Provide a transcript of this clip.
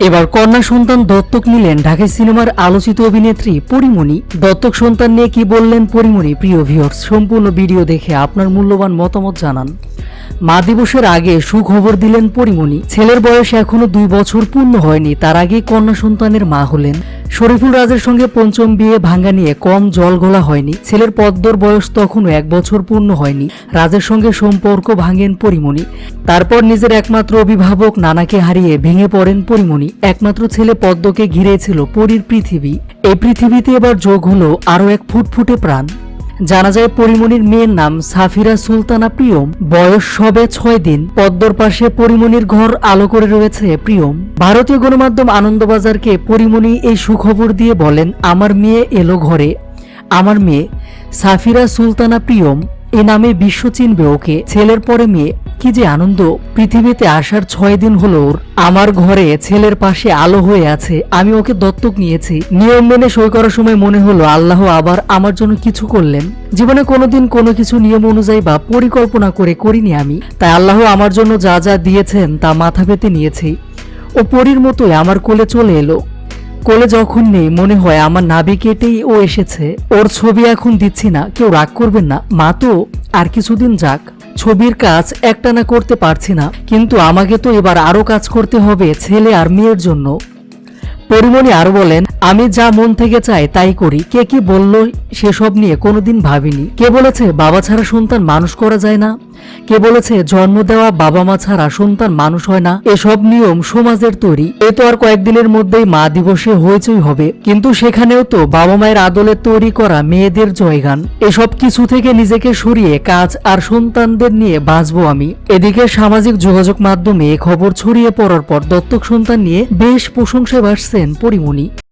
এবার কন্যা সন্তান দত্তক নিলেন ঢাকাই সিনেমার আলোচিত অভিনেত্রী পরিমণি। দত্তক সন্তান নিয়ে কি বললেন পরিমণি? প্রিয় ভিউয়ার্স সম্পূর্ণ ভিডিও দেখে আপনার মূল্যবান মতামত জানান। মা দিবসের আগে সুখবর দিলেন পরিমণি। ছেলের বয়স এখনও দুই বছর পূর্ণ হয়নি, তার আগেই কন্যা সন্তানের মা হলেন। শরীফুল রাজের সঙ্গে পঞ্চম বিয়ে ভাঙ্গা নিয়ে কম জল ঘোলা হয়নি। ছেলের পদ্মর বয়স তখনও এক বছর পূর্ণ হয়নি। রাজের সঙ্গে সম্পর্ক ভাঙেন পরিমণি। তারপর নিজের একমাত্র অভিভাবক নানাকে হারিয়ে ভেঙে পড়েন পরিমণি। একমাত্র ছেলে পদ্মকে ঘিরেছিল পরীর পৃথিবী। এই পৃথিবীতে এবার যোগ হলো আরও এক ফুটফুটে প্রাণ। জানা যায় পরিমণির মেয়ের নাম সাফিরা সুলতানা প্রিয়ম। বয়স সবে ছয় দিন। পদ্মর পাশে পরিমণির ঘর আলো করে রয়েছে প্রিয়ম। ভারতীয় গণমাধ্যম আনন্দবাজারকে পরিমণি এই সুখবর দিয়ে বলেন, আমার মেয়ে এলো ঘরে। আমার মেয়ে সাফিরা সুলতানা প্রিয়ম। এ নামে বিশ্ব চিনবে ওকে। ছেলের পরে মেয়ে কি যে আনন্দ, পৃথিবীতে আসার ছয় দিন হলো ওর। আমার ঘরে ছেলের পাশে আলো হয়ে আছে, আমি ওকে দত্তক নিয়েছি। নিয়ম মেনে সই করার সময় মনে হলো আল্লাহ আবার আমার জন্য কিছু করলেন। জীবনে কোনোদিন কোনো কিছু নিয়ম অনুযায়ী বা পরিকল্পনা করে করিনি আমি। তাই আল্লাহ আমার জন্য যা যা দিয়েছেন তা মাথা পেতে নিয়েছি। ও পরীর মতোই আমার কোলে চলে এলো। কোলে যখন নেই, মনে হয় আমার নাবি কেটেই ও এসেছে। ওর ছবি এখন দিচ্ছি না, কেউ রাগ করবেন না। মা তো, আর কিছুদিন যাক। ছবির কাজ একটানা করতে পারছি না, কিন্তু আমাকে তো এবার আরও কাজ করতে হবে ছেলে আর মেয়ের জন্য। পরিমণি আর বলেন, আমি যা মন থেকে চাই তাই করি। কে কি বলল সেসব নিয়ে কোনোদিন ভাবিনি। কে বলেছে বাবা ছাড়া সন্তান মানুষ করা যায় না? কে বলেছে জন্ম দেওয়া বাবা মা ছাড়া সন্তান মানুষ হয় না? এসব নিয়ম সমাজের তৈরি। এ তো আর কয়েকদিনের মধ্যেই মা দিবসে হইচই হবে। কিন্তু সেখানেও তো বাবা মায়ের আদলে তৈরি করা মেয়েদের জয়গান। এসব কিছু থেকে নিজেকে সরিয়ে কাজ আর সন্তানদের নিয়ে বাঁচবো আমি। এদিকে সামাজিক যোগাযোগ মাধ্যমে এ খবর ছড়িয়ে পড়ার পর দত্তক সন্তান নিয়ে বেশ প্রশংসায় ভাসছেন পরিমণি।